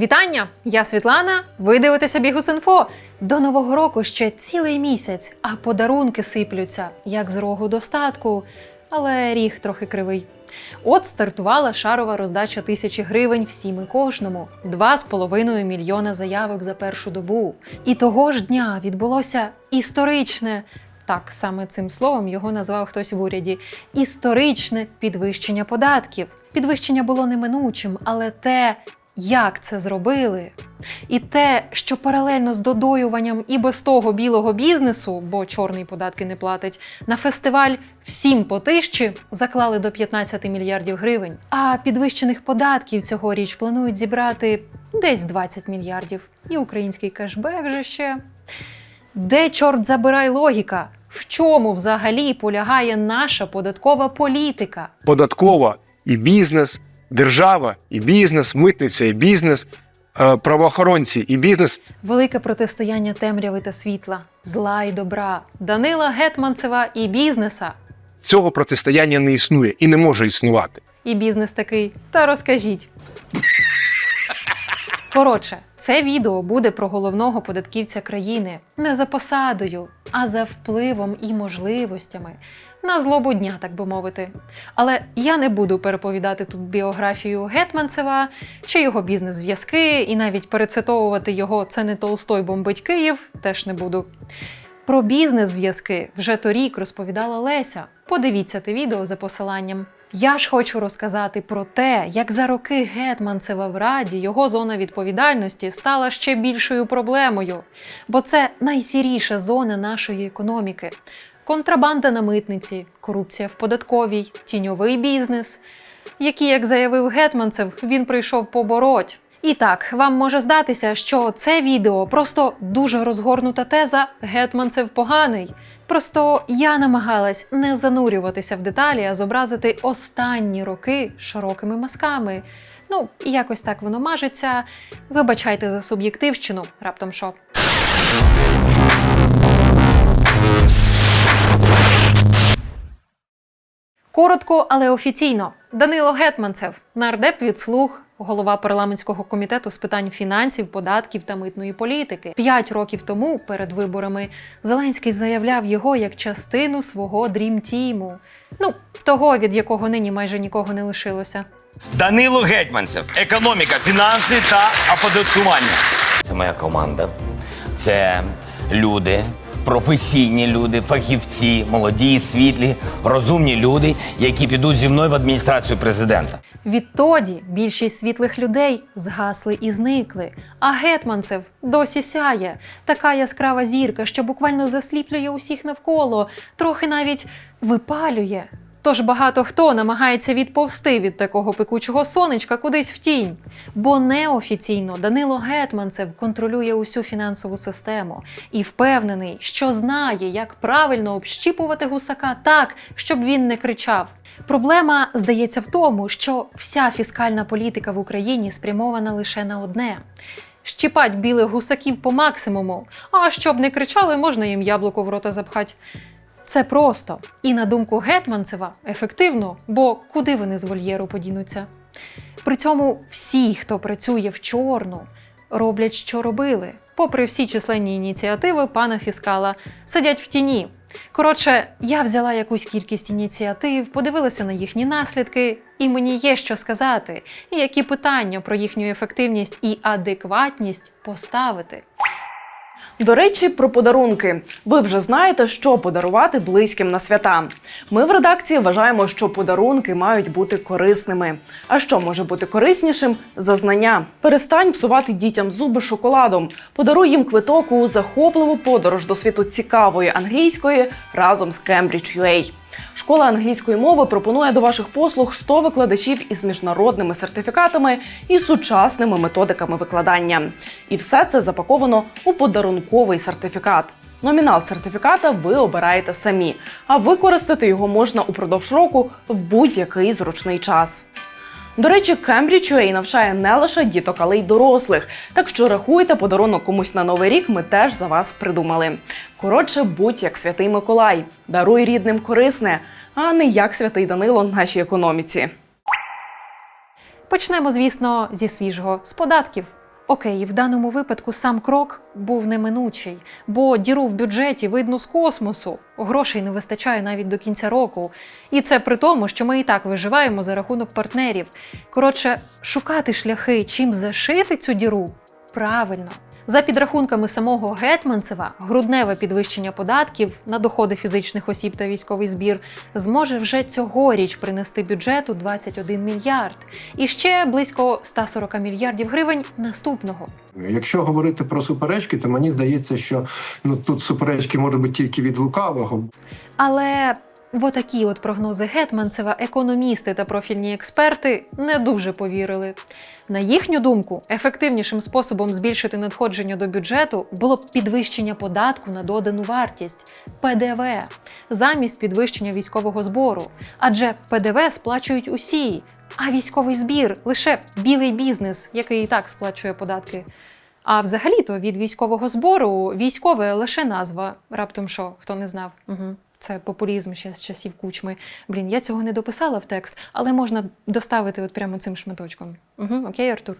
Вітання! Я Світлана. Ви дивитеся Бігус.Інфо. До нового року ще цілий місяць, а подарунки сиплються, як з рогу достатку. Але ріг трохи кривий. От стартувала шарова роздача тисячі гривень всім і кожному, два з половиною мільйона заявок за першу добу. І того ж дня відбулося історичне. Так, саме цим словом його назвав хтось в уряді. Історичне підвищення податків. Підвищення було неминучим, але те, як це зробили, і те, що паралельно з додоюванням і без того білого бізнесу, бо чорний податки не платить, на фестиваль всім по тисячі заклали до 15 мільярдів гривень. А підвищених податків цьогоріч планують зібрати десь 20 мільярдів. І український кешбек же ще. Де чорт забирай логіка? В чому взагалі полягає наша податкова політика? податкова і бізнес, держава і бізнес, митниця і бізнес, е, правоохоронці і бізнес. Велике протистояння темряви та світла, зла і добра, Данила Гетманцева і бізнеса. Цього протистояння не існує і не може існувати. І бізнес такий. Та розкажіть. Коротше, це відео буде про головного податківця країни не за посадою, а за впливом і можливостями на злобу дня, так би мовити. Але я не буду переповідати тут біографію Гетманцева чи його бізнес-зв'язки, і навіть перецитовувати його це не Толстой бомбить Київ теж не буду. Про бізнес-зв'язки вже торік розповідала Леся. Подивіться те відео за посиланням. Я ж хочу розказати про те, як за роки Гетманцева в Раді його зона відповідальності стала ще більшою проблемою, бо це найсіріша зона нашої економіки. Контрабанда на митниці, корупція в податковій, тіньовий бізнес, які, як заявив Гетманцев, він прийшов побороть. І так, вам може здатися, що це відео просто дуже розгорнута теза Гетманцев поганий. Просто я намагалась не занурюватися в деталі, а зобразити останні роки широкими мазками. Ну, якось так воно мажеться. Вибачайте за суб'єктивщину, раптом що. Коротко, але офіційно. Данило Гетманцев, нардеп від слуг, голова парламентського комітету з питань фінансів, податків та митної політики. П'ять років тому, перед виборами, Зеленський заявляв його як частину свого дрімтіму. Ну, того, від якого нині майже нікого не лишилося. Данило Гетьманцев, економіка, фінанси та оподаткування. Це моя команда. Це люди, професійні люди, фахівці, молоді, світлі, розумні люди, які підуть зі мною в адміністрацію президента. Відтоді більшість світлих людей згасли і зникли. А Гетманцев досі сяє. Така яскрава зірка, що буквально засліплює усіх навколо, трохи навіть випалює. Тож багато хто намагається відповсти від такого пекучого сонечка кудись в тінь. Бо неофіційно Данило Гетманцев контролює усю фінансову систему і впевнений, що знає, як правильно общіпувати гусака так, щоб він не кричав. Проблема здається в тому, що вся фіскальна політика в Україні спрямована лише на одне. Щіпать білих гусаків по максимуму, а щоб не кричали, можна їм яблуко в рота запхать. Це просто і на думку Гетманцева ефективно, бо куди вони з вольєру подінуться. При цьому всі, хто працює в чорну, роблять, що робили, попри всі численні ініціативи пана фіскала, сидять в тіні. Коротше, я взяла якусь кількість ініціатив, подивилася на їхні наслідки, і мені є що сказати, і які питання про їхню ефективність і адекватність поставити. До речі, про подарунки. Ви вже знаєте, що подарувати близьким на свята. Ми в редакції вважаємо, що подарунки мають бути корисними. А що може бути кориснішим за знання? Перестань псувати дітям зуби шоколадом. Подаруй їм квиток у захопливу подорож до світу цікавої англійської разом з Cambridge UA. Школа англійської мови пропонує до ваших послуг 100 викладачів із міжнародними сертифікатами і сучасними методиками викладання. І все це запаковано у подарунковий сертифікат. Номінал сертифіката ви обираєте самі, а використати його можна упродовж року в будь-який зручний час. До речі, Cambridge UA навчає не лише діток, але й дорослих. Так що рахуйте подарунок комусь на новий рік. Ми теж за вас придумали. Коротше, будь як святий Миколай, даруй рідним корисне, а не як святий Данило нашій економіці. Почнемо, звісно, зі свіжого з податків. Окей, в даному випадку сам крок був неминучий, бо діру в бюджеті видно з космосу. Грошей не вистачає навіть до кінця року. І це при тому, що ми і так виживаємо за рахунок партнерів. Коротше, шукати шляхи, чим зашити цю діру правильно. За підрахунками самого Гетманцева, грудневе підвищення податків на доходи фізичних осіб та військовий збір зможе вже цьогоріч принести бюджету 21 мільярд і ще близько 140 мільярдів гривень наступного. Якщо говорити про суперечки, то мені здається, що ну тут суперечки можуть бути тільки від лукавого, Але в отакі от прогнози Гетманцева економісти та профільні експерти не дуже повірили. На їхню думку, ефективнішим способом збільшити надходження до бюджету було б підвищення податку на додану вартість ПДВ замість підвищення військового збору. Адже ПДВ сплачують усі, а військовий збір лише білий бізнес, який і так сплачує податки. А взагалі-то від військового збору військове лише назва. Раптом що, хто не знав. Угу. Це популізм ще з часів кучми. Блін, я цього не дописала в текст, але можна доставити от прямо цим шматочком. Угу, окей, Артур.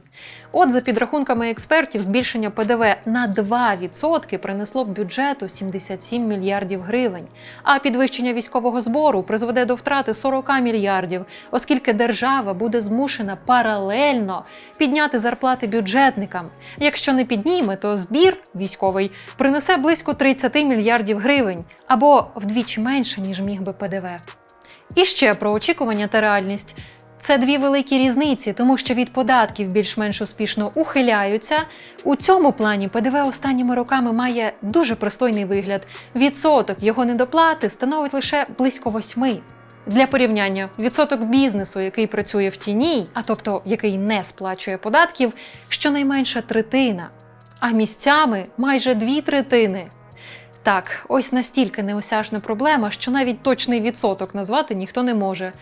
От за підрахунками експертів, збільшення ПДВ на 2% принесло б бюджету 77 мільярдів гривень. А підвищення військового збору призведе до втрати 40 мільярдів, оскільки держава буде змушена паралельно підняти зарплати бюджетникам. Якщо не підніме, то збір військовий принесе близько 30 мільярдів гривень або вдвічі менше, ніж міг би ПДВ. І ще про очікування та реальність. Це дві великі різниці, тому що від податків більш-менш успішно ухиляються. У цьому плані ПДВ останніми роками має дуже пристойний вигляд. Відсоток його недоплати становить лише близько восьми. Для порівняння, відсоток бізнесу, який працює в тіні, а тобто який не сплачує податків, щонайменше третина, а місцями майже дві третини. Так, ось настільки неосяжна проблема, що навіть точний відсоток назвати ніхто не може.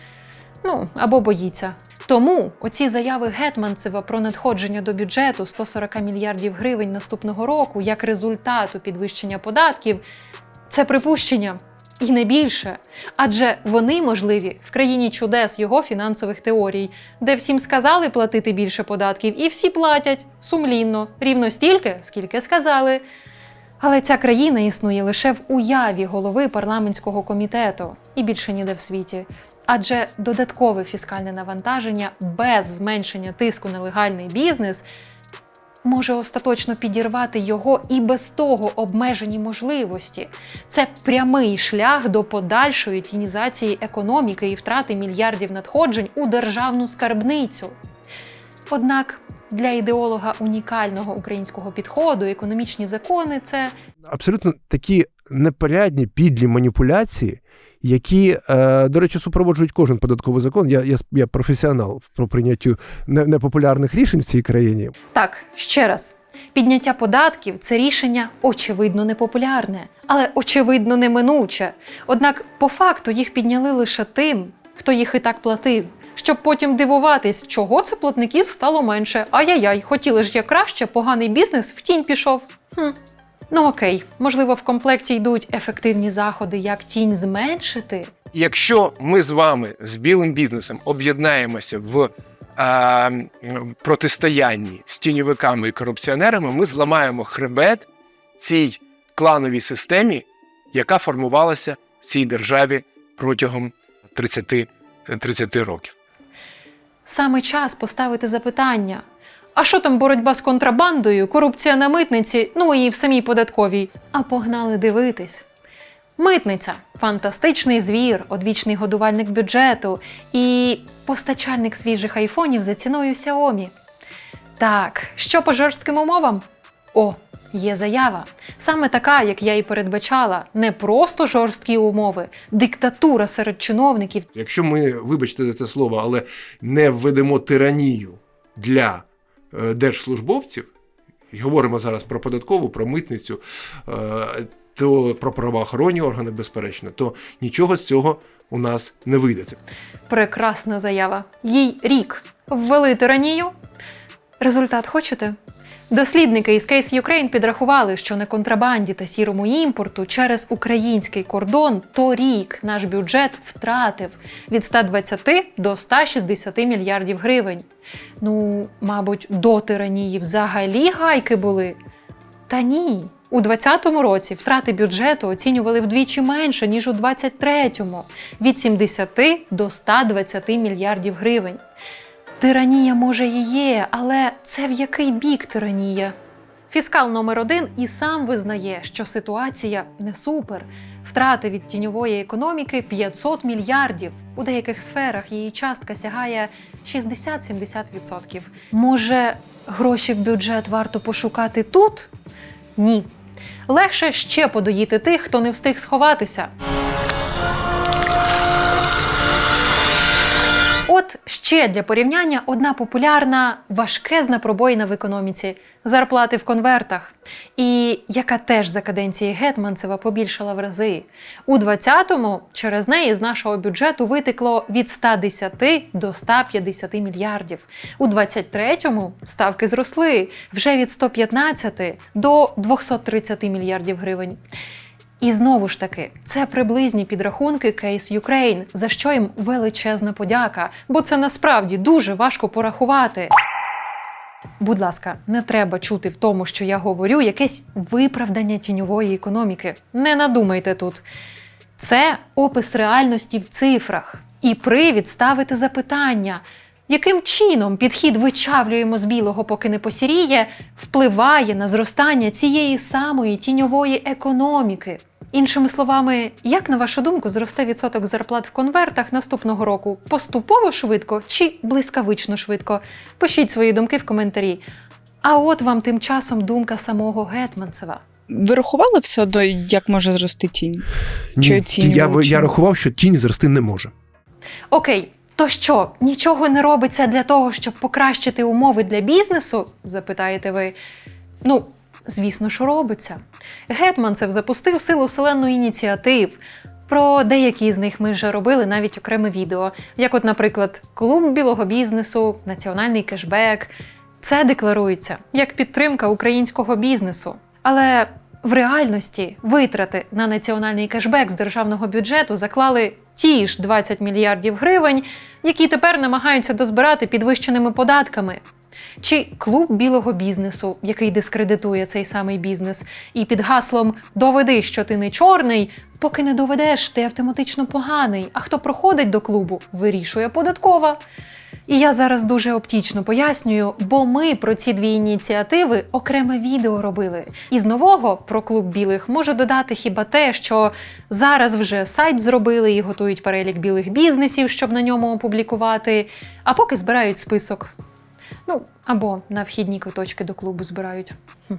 Ну або боїться. Тому оці заяви Гетманцева про надходження до бюджету 140 мільярдів гривень наступного року як результату підвищення податків це припущення. І не більше, адже вони можливі в країні чудес його фінансових теорій, де всім сказали платити більше податків, і всі платять сумлінно, рівно стільки, скільки сказали. Але ця країна існує лише в уяві голови парламентського комітету і більше ніде в світі. Адже додаткове фіскальне навантаження без зменшення тиску на легальний бізнес може остаточно підірвати його і без того обмежені можливості. Це прямий шлях до подальшої тінізації економіки і втрати мільярдів надходжень у державну скарбницю. Однак для ідеолога унікального українського підходу економічні закони це абсолютно такі непорядні, підлі маніпуляції, які, е, до речі, супроводжують кожен податковий закон. Я, я, я професіонал про прийняттю непопулярних рішень в цій країні. Так, ще раз. Підняття податків це рішення очевидно непопулярне, але очевидно неминуче. Однак, по факту їх підняли лише тим, хто їх і так платив, щоб потім дивуватись, чого це платників стало менше. Ай-яй-яй, хотіли ж я краще, поганий бізнес в тінь пішов. Хм. Ну окей, можливо, в комплекті йдуть ефективні заходи, як тінь зменшити, Якщо ми з вами з білим бізнесом об'єднаємося в а, протистоянні з тіньовиками і корупціонерами, ми зламаємо хребет цій клановій системі, яка формувалася в цій державі протягом 30, 30 років. Саме час поставити запитання: а що там боротьба з контрабандою, корупція на митниці, ну і в самій податковій? А погнали дивитись. Митниця фантастичний звір, одвічний годувальник бюджету і постачальник свіжих айфонів за ціною Xiaomi. Так, що по жорстким умовам? О, є заява. Саме така, як я і передбачала, не просто жорсткі умови, диктатура серед чиновників Якщо ми, вибачте за це слово, але не введемо тиранію для е, держслужбовців, і говоримо зараз про податкову, про митницю, е, то про правоохоронні органи, безперечно, то нічого з цього у нас не вийде. Прекрасна заява. Їй рік ввели тиранію. Результат хочете? Дослідники із Case Ukraine підрахували, що на контрабанді та сірому імпорту через український кордон торік наш бюджет втратив від 120 до 160 мільярдів гривень. Ну, мабуть, до тиранії взагалі гайки були. Та ні. У 2020 році втрати бюджету оцінювали вдвічі менше, ніж у 2023 – від 70 до 120 мільярдів гривень. Тиранія може і є, але це в який бік тиранія? Фіскал номер один і сам визнає, що ситуація не супер. Втрати від тіньової економіки 500 мільярдів. У деяких сферах її частка сягає 60-70%. Може, гроші в бюджет варто пошукати тут? Ні. Легше ще подоїти тих, хто не встиг сховатися. Ще для порівняння одна популярна важкезна пробоїна в економіці зарплати в конвертах, і яка теж за каденції Гетманцева побільшала в рази. У 20-му через неї з нашого бюджету витекло від 110 до 150 мільярдів. У 23-му ставки зросли вже від 115 до 230 мільярдів гривень. І знову ж таки, це приблизні підрахунки Case Ukraine, за що їм величезна подяка, бо це насправді дуже важко порахувати. Будь ласка, не треба чути в тому, що я говорю, якесь виправдання тіньової економіки. Не надумайте тут. Це опис реальності в цифрах і привід ставити запитання, яким чином підхід вичавлюємо з білого, поки не посіріє, впливає на зростання цієї самої тіньової економіки. Іншими словами, як на вашу думку зросте відсоток зарплат в конвертах наступного року? Поступово швидко чи блискавично швидко? Пишіть свої думки в коментарі. А от вам тим часом думка самого Гетманцева. Ви рахували все одно, як може зрости тінь? Чи Ні, оцінював, я, чи- я рахував, що тінь зрости не може. Окей, то що, нічого не робиться для того, щоб покращити умови для бізнесу? запитаєте ви. Ну, звісно ж, робиться. Гетманцев запустив силу вселенну ініціатив. Про деякі з них ми вже робили навіть окреме відео, як, от, наприклад, клуб білого бізнесу, національний кешбек. Це декларується як підтримка українського бізнесу. Але в реальності витрати на національний кешбек з державного бюджету заклали ті ж 20 мільярдів гривень, які тепер намагаються дозбирати підвищеними податками. Чи клуб білого бізнесу, який дискредитує цей самий бізнес, і під гаслом Доведи, що ти не чорний, поки не доведеш, ти автоматично поганий. А хто проходить до клубу, вирішує податкова. І я зараз дуже оптічно пояснюю, бо ми про ці дві ініціативи окреме відео робили. І з нового про клуб білих можу додати хіба те, що зараз вже сайт зробили і готують перелік білих бізнесів, щоб на ньому опублікувати, а поки збирають список. Ну, або на вхідні квиточки до клубу збирають. Хм.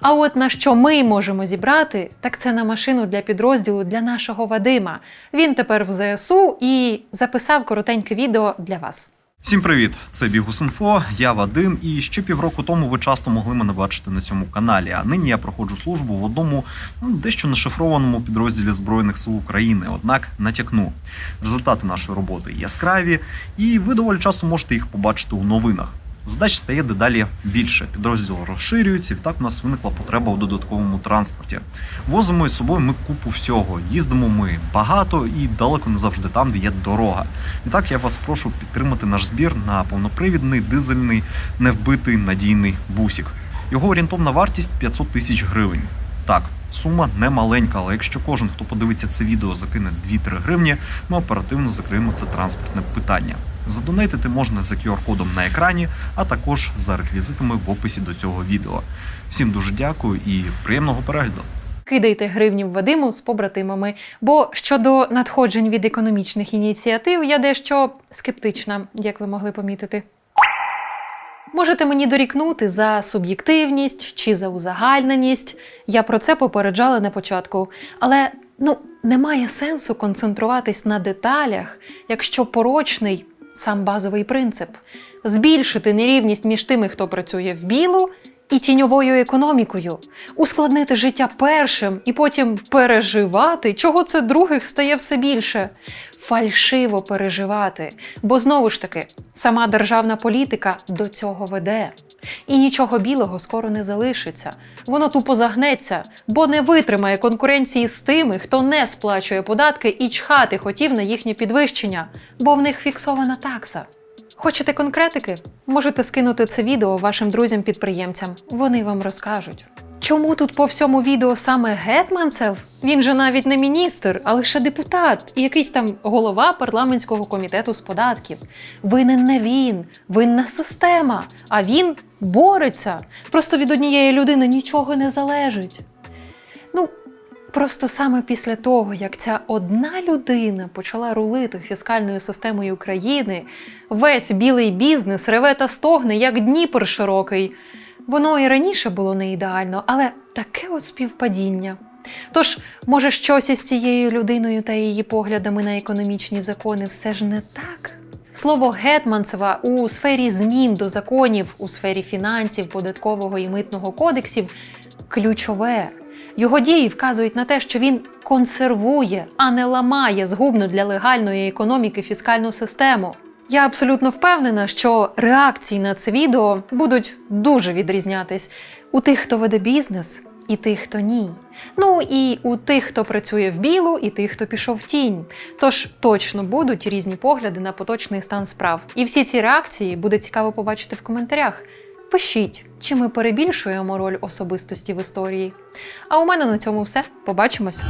А от на що ми можемо зібрати, так це на машину для підрозділу для нашого Вадима. Він тепер в ЗСУ і записав коротеньке відео для вас. Всім привіт! Це Бігус.Інфо, я Вадим, і ще півроку тому ви часто могли мене бачити на цьому каналі. А нині я проходжу службу в одному ну, дещо нашифрованому підрозділі Збройних сил України. Однак натякну. Результати нашої роботи яскраві, і ви доволі часто можете їх побачити у новинах. Задач стає дедалі більше. Підрозділ розширюється, відтак у нас виникла потреба у додатковому транспорті. Возимо із собою ми купу всього. Їздимо ми багато і далеко не завжди там, де є дорога. І так я вас прошу підтримати наш збір на повнопривідний дизельний невбитий надійний бусік. Його орієнтовна вартість 500 тисяч гривень. Так, сума не маленька, але якщо кожен, хто подивиться це відео, закине 2-3 гривні, ми оперативно закриємо це транспортне питання. Задонейтити можна за QR-кодом на екрані, а також за реквізитами в описі до цього відео. Всім дуже дякую і приємного перегляду! Кидайте гривні в Вадиму з побратимами. Бо щодо надходжень від економічних ініціатив, я дещо скептична, як ви могли помітити. Можете мені дорікнути за суб'єктивність чи за узагальненість. Я про це попереджала на початку. Але ну, немає сенсу концентруватись на деталях, якщо порочний сам базовий принцип збільшити нерівність між тими, хто працює в білу, і тіньовою економікою, ускладнити життя першим і потім переживати, чого це других стає все більше. Фальшиво переживати. Бо знову ж таки, сама державна політика до цього веде. І нічого білого скоро не залишиться. Воно тупо загнеться, бо не витримає конкуренції з тими, хто не сплачує податки і чхати хотів на їхнє підвищення, бо в них фіксована такса. Хочете конкретики? Можете скинути це відео вашим друзям-підприємцям. Вони вам розкажуть. Чому тут по всьому відео саме Гетманцев? Він же навіть не міністр, а лише депутат і якийсь там голова парламентського комітету з податків. Винен не він, винна система. А він бореться. Просто від однієї людини нічого не залежить. Просто саме після того, як ця одна людина почала рулити фіскальною системою країни, весь білий бізнес реве та стогне, як Дніпр широкий. Воно і раніше було не ідеально, але таке от співпадіння. Тож, може, щось із цією людиною та її поглядами на економічні закони все ж не так? Слово Гетманцева у сфері змін до законів, у сфері фінансів, податкового і митного кодексів ключове. Його дії вказують на те, що він консервує, а не ламає згубну для легальної економіки фіскальну систему. Я абсолютно впевнена, що реакції на це відео будуть дуже відрізнятись у тих, хто веде бізнес, і тих, хто ні. Ну і у тих, хто працює в білу, і тих, хто пішов в тінь. Тож точно будуть різні погляди на поточний стан справ. І всі ці реакції буде цікаво побачити в коментарях. Пишіть, чи ми перебільшуємо роль особистості в історії. А у мене на цьому все. Побачимось!